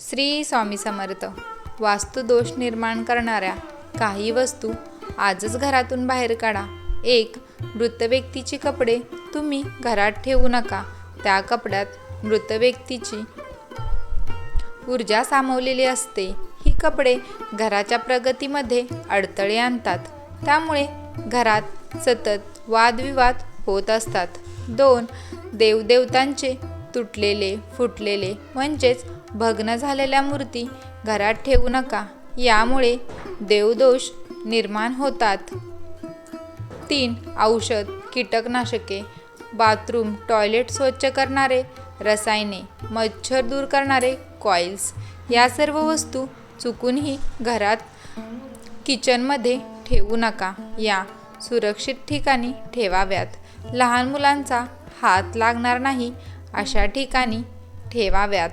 श्री स्वामी समर्थ. वास्तुदोष निर्माण करणाऱ्या काही वस्तू आजच घरातून बाहेर काढा. एक मृत व्यक्तीचे कपडे तुम्ही घरात ठेवू नका. त्या कपड्यात मृत व्यक्तीची ऊर्जा सामावलेली असते. ही कपडे घराच्या प्रगतीमध्ये अडथळे आणतात. त्यामुळे घरात सतत वादविवाद होत असतात. दोन देवदेवतांचे तुटलेले फुटलेले म्हणजेच भग्न झालेल्या मूर्ती घरात ठेवू नका. यामुळे देवदोष निर्माण होतात. तीन औषध कीटकनाशके बाथरूम टॉयलेट स्वच्छ करणारे रसायने मच्छर दूर करणारे कॉईल्स या सर्व वस्तू चुकूनही घरात किचनमध्ये ठेवू नका. या सुरक्षित ठिकाणी ठेवाव्यात. लहान मुलांचा हात लागणार नाही अशा ठिकाणी ठेवाव्यात.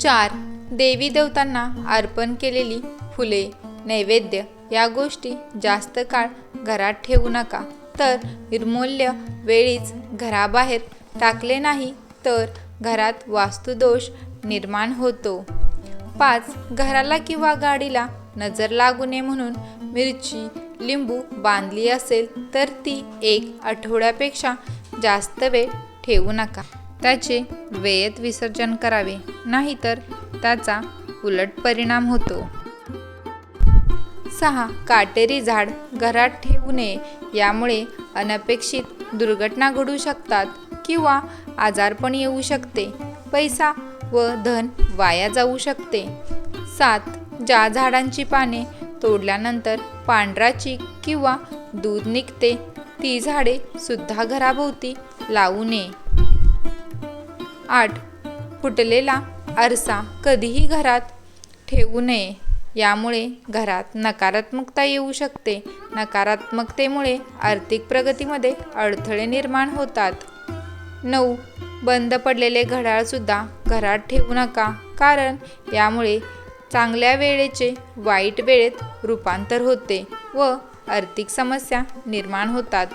चार. देवी देवतांना अर्पण केलेली फुले नैवेद्य या गोष्टी जास्त काळ घरात ठेवू नका. तर निर्मूल्य वेळीच घराबाहेर टाकले नाही तर घरात वास्तुदोष निर्माण होतो. पाच. घराला किंवा गाडीला नजर लागू नये म्हणून मिरची लिंबू बांधली असेल तर ती एक आठवड्यापेक्षा जास्त वेळ ठेवू नका. त्याचे वेळेत विसर्जन करावे नाहीतर त्याचा उलट परिणाम होतो. सहा. काटेरी झाड घरात ठेवू नये यामुळे अनपेक्षित दुर्घटना घडू शकतात किंवा आजारपण येऊ शकते. पैसा व धन वाया जाऊ शकते. सात. ज्या झाडांची पाने तोडल्यानंतर पांढरा चीक किंवा दूध निघते ती झाडे सुद्धा घराभोवती लावू नये. आठ. फुटलेला आरसा कधीही घरात ठेवू नये. यामुळे घरात नकारात्मकता येऊ शकते. नकारात्मकतेमुळे आर्थिक प्रगतीमध्ये अडथळे निर्माण होतात. नऊ. बंद पडलेले घड्याळसुद्धा घरात ठेवू नका कारण यामुळे चांगल्या वेळेचे वाईट वेळेत रूपांतर होते व आर्थिक समस्या निर्माण होतात.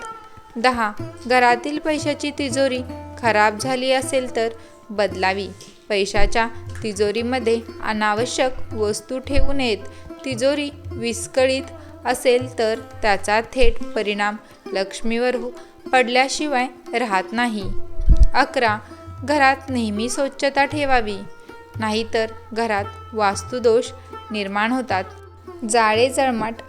दहा घरातील पैशाची तिजोरी खराब झाली असेल तर बदलावी. पैशाच्या तिजोरीमध्ये अनावश्यक वस्तू ठेवू नयेत. तिजोरी विस्कळीत असेल तर त्याचा थेट परिणाम लक्ष्मीवर हो- पडल्याशिवाय राहत नाही. अकरा घरात नेहमी स्वच्छता ठेवावी. नाहीतर घरात वास्तुदोष निर्माण होतात. जाळे जळमाट